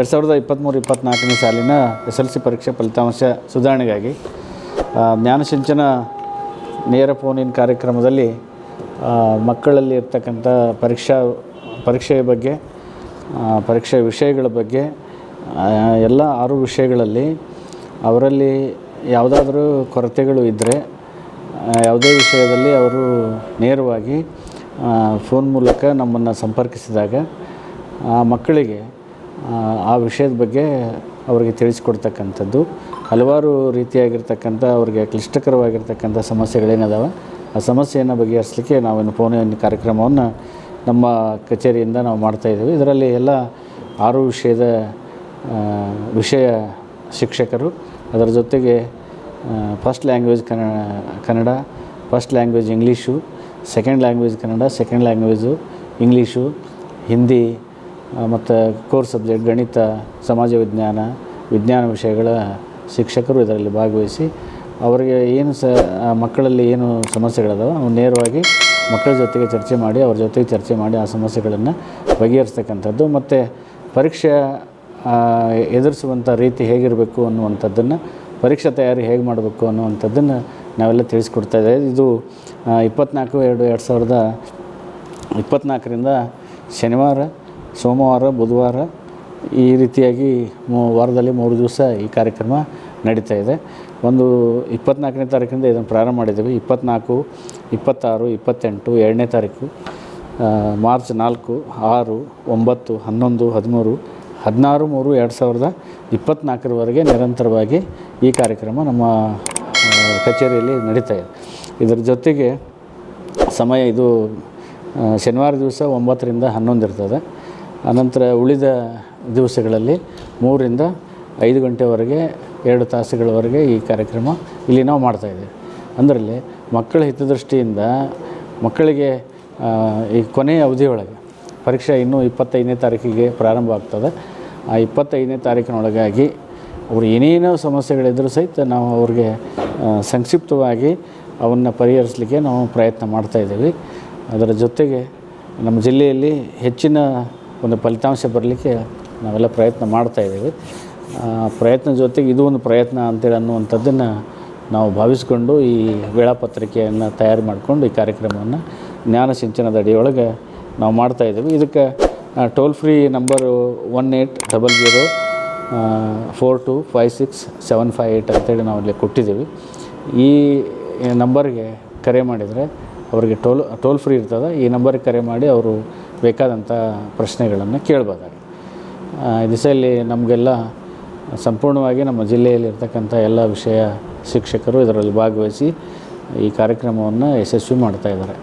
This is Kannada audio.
ಎರಡು ಸಾವಿರದ ಇಪ್ಪತ್ತ್ಮೂರು ಇಪ್ಪತ್ತ್ನಾಲ್ಕನೇ ಸಾಲಿನ ಎಸ್ ಎಲ್ ಸಿ ಪರೀಕ್ಷೆ ಫಲಿತಾಂಶ ಸುಧಾರಣೆಗಾಗಿ ಜ್ಞಾನಸಿಂಚನ ನೇರ ಫೋನಿನ ಕಾರ್ಯಕ್ರಮದಲ್ಲಿ ಆ, ಮಕ್ಕಳಲ್ಲಿ ಇರ್ತಕ್ಕಂಥ ಪರೀಕ್ಷಾ ಪರೀಕ್ಷೆಯ ಬಗ್ಗೆ ಪರೀಕ್ಷೆ ವಿಷಯಗಳ ಬಗ್ಗೆ ಎಲ್ಲ ಆರು ವಿಷಯಗಳಲ್ಲಿ ಅವರಲ್ಲಿ ಯಾವುದಾದ್ರೂ ಕೊರತೆಗಳು ಇದ್ದರೆ ಯಾವುದೇ ವಿಷಯದಲ್ಲಿ ಅವರು ನೇರವಾಗಿ ಫೋನ್ ಮೂಲಕ ನಮ್ಮನ್ನು ಸಂಪರ್ಕಿಸಿದಾಗ ಆ ಮಕ್ಕಳಿಗೆ ಆ, ವಿಷಯದ ಬಗ್ಗೆ ಅವರಿಗೆ ತಿಳಿಸ್ಕೊಡ್ತಕ್ಕಂಥದ್ದು. ಹಲವಾರು ರೀತಿಯಾಗಿರ್ತಕ್ಕಂಥ ಅವರಿಗೆ ಕ್ಲಿಷ್ಟಕರವಾಗಿರ್ತಕ್ಕಂಥ ಸಮಸ್ಯೆಗಳೇನದಾವೆ? ಆ ಸಮಸ್ಯೆಯನ್ನು ಬಗೆಹರಿಸಲಿಕ್ಕೆ ನಾವಿನ್ನು ಫೋನಿನ ಕಾರ್ಯಕ್ರಮವನ್ನು ನಮ್ಮ ಕಚೇರಿಯಿಂದ ನಾವು ಮಾಡ್ತಾಯಿದ್ದೀವಿ ಇದರಲ್ಲಿ ಎಲ್ಲ ಆರು ವಿಷಯದ ವಿಷಯ ಶಿಕ್ಷಕರು. ಅದರ ಜೊತೆಗೆ first language Kannada Kannada first language English second language Kannada second language English Hindi ಮತ್ತು ಕೋರ್ ಸಬ್ಜೆಕ್ಟ್ ಗಣಿತ, ಸಮಾಜ ವಿಜ್ಞಾನ ವಿಜ್ಞಾನ ವಿಷಯಗಳ ಶಿಕ್ಷಕರು ಇದರಲ್ಲಿ ಭಾಗವಹಿಸಿ ಅವರಿಗೆ ಏನು ಸ ಮಕ್ಕಳಲ್ಲಿ ಏನು ಸಮಸ್ಯೆಗಳಿದಾವೆ ಅವು ನೇರವಾಗಿ ಮಕ್ಕಳ ಜೊತೆಗೆ ಚರ್ಚೆ ಮಾಡಿ ಅವ್ರ ಜೊತೆಗೆ ಚರ್ಚೆ ಮಾಡಿ ಆ ಸಮಸ್ಯೆಗಳನ್ನು ಬಗೆಹರಿಸ್ತಕ್ಕಂಥದ್ದು ಮತ್ತು ಪರೀಕ್ಷೆ ಎದುರಿಸುವಂಥ ರೀತಿ ಹೇಗಿರಬೇಕು ಅನ್ನುವಂಥದ್ದನ್ನು, ಪರೀಕ್ಷಾ ತಯಾರಿ ಹೇಗೆ ಮಾಡಬೇಕು ಅನ್ನುವಂಥದ್ದನ್ನು ನಾವೆಲ್ಲ ತಿಳಿಸ್ಕೊಡ್ತಾ ಇದ್ದೇವೆ. ಇದು ಇಪ್ಪತ್ತ್ನಾಲ್ಕು ಎರಡು ಎರಡು ಸಾವಿರದ ಇಪ್ಪತ್ತ್ನಾಲ್ಕರಿಂದ ಶನಿವಾರ ಸೋಮವಾರ, ಬುಧವಾರ ಈ ರೀತಿಯಾಗಿ ವಾರದಲ್ಲಿ ಮೂರು ದಿವಸ ಈ ಕಾರ್ಯಕ್ರಮ ನಡೀತಾ ಇದೆ. ಒಂದು ಇಪ್ಪತ್ನಾಲ್ಕನೇ ತಾರೀಕಿಂದ ಇದನ್ನು ಪ್ರಾರಂಭ ಮಾಡಿದ್ದೀವಿ. ಇಪ್ಪತ್ನಾಲ್ಕು, ಇಪ್ಪತ್ತಾರು, ಇಪ್ಪತ್ತೆಂಟು, ಎರಡನೇ ತಾರೀಕು ಮಾರ್ಚ್ ನಾಲ್ಕು, ಆರು, ಒಂಬತ್ತು, ಹನ್ನೊಂದು, ಹದಿಮೂರು, ಹದಿನಾರು, ಮೂರು, ಎರಡು ಸಾವಿರದ ಇಪ್ಪತ್ತ್ನಾಲ್ಕರವರೆಗೆ ನಿರಂತರವಾಗಿ ಈ ಕಾರ್ಯಕ್ರಮ ನಮ್ಮ ಕಚೇರಿಯಲ್ಲಿ ನಡೀತಾ ಇದೆ. ಇದರ ಜೊತೆಗೆ ಸಮಯ ಇದು ಶನಿವಾರ ದಿವಸ ಒಂಬತ್ತರಿಂದ ಹನ್ನೊಂದು ಇರ್ತದೆ. ಅನಂತರ ಉಳಿದ ದಿವಸಗಳಲ್ಲಿ ಮೂರಿಂದ ಐದು ಗಂಟೆವರೆಗೆ ಎರಡು ತಾಸುಗಳವರೆಗೆ ಈ ಕಾರ್ಯಕ್ರಮ ಇಲ್ಲಿ ನಾವು ಮಾಡ್ತಾಯಿದ್ದೇವೆ ಅದರಲ್ಲಿ ಮಕ್ಕಳ ಹಿತದೃಷ್ಟಿಯಿಂದ ಮಕ್ಕಳಿಗೆ ಈ ಕೊನೆಯ ಅವಧಿಯೊಳಗೆ ಪರೀಕ್ಷೆ ಇನ್ನೂ ಇಪ್ಪತ್ತೈದನೇ ತಾರೀಕಿಗೆ ಪ್ರಾರಂಭ ಆಗ್ತದೆ. ಆ ಇಪ್ಪತ್ತೈದನೇ ತಾರೀಕಿನೊಳಗಾಗಿ ಅವರು ಏನೇನೋ ಸಮಸ್ಯೆಗಳಿದ್ದರೂ ಸಹಿತ ನಾವು ಅವ್ರಿಗೆ ಸಂಕ್ಷಿಪ್ತವಾಗಿ ಅವನ್ನು ಪರಿಹರಿಸಲಿಕ್ಕೆ ನಾವು ಪ್ರಯತ್ನ ಮಾಡ್ತಾಯಿದ್ದೀವಿ ಅದರ ಜೊತೆಗೆ ನಮ್ಮ ಜಿಲ್ಲೆಯಲ್ಲಿ ಹೆಚ್ಚಿನ ಒಂದು ಫಲಿತಾಂಶ ಬರಲಿಕ್ಕೆ ನಾವೆಲ್ಲ ಪ್ರಯತ್ನ ಮಾಡ್ತಾಯಿದ್ದೀವಿ ಪ್ರಯತ್ನ ಜೊತೆಗೆ ಇದು ಒಂದು ಪ್ರಯತ್ನ ಅಂತೇಳಿ ಅನ್ನುವಂಥದ್ದನ್ನು ನಾವು ಭಾವಿಸಿಕೊಂಡು ಈ ವೇಳಾಪತ್ರಿಕೆಯನ್ನು ತಯಾರು ಮಾಡಿಕೊಂಡು ಈ ಕಾರ್ಯಕ್ರಮವನ್ನು ಜ್ಞಾನ ಸಿಂಚನದ ಅಡಿಯೊಳಗೆ ನಾವು ಮಾಡ್ತಾಯಿದ್ದೀವಿ ಇದಕ್ಕೆ toll free number one eight double zero four two five six seven five eight ಅಂತೇಳಿ ನಾವು ಇಲ್ಲಿ ಕೊಟ್ಟಿದ್ದೀವಿ. ಈ ನಂಬರ್ಗೆ ಕರೆ ಮಾಡಿದರೆ ಅವರಿಗೆ ಟೋಲ್ ಟೋಲ್ ಫ್ರೀ ಇರ್ತದೆ. ಈ ನಂಬರ್ಗೆ ಕರೆ ಮಾಡಿ ಅವರು ಬೇಕಾದಂಥ ಪ್ರಶ್ನೆಗಳನ್ನು ಕೇಳ್ಬೋದಾಗಿ. ಆ, ಈ ದಿಸೆಯಲ್ಲಿ ನಮಗೆಲ್ಲ ಸಂಪೂರ್ಣವಾಗಿ ನಮ್ಮ ಜಿಲ್ಲೆಯಲ್ಲಿರ್ತಕ್ಕಂಥ ಎಲ್ಲ ವಿಷಯ ಶಿಕ್ಷಕರು ಇದರಲ್ಲಿ ಭಾಗವಹಿಸಿ ಈ ಕಾರ್ಯಕ್ರಮವನ್ನು ಯಶಸ್ವಿ ಮಾಡ್ತಾ ಇದ್ದಾರೆ.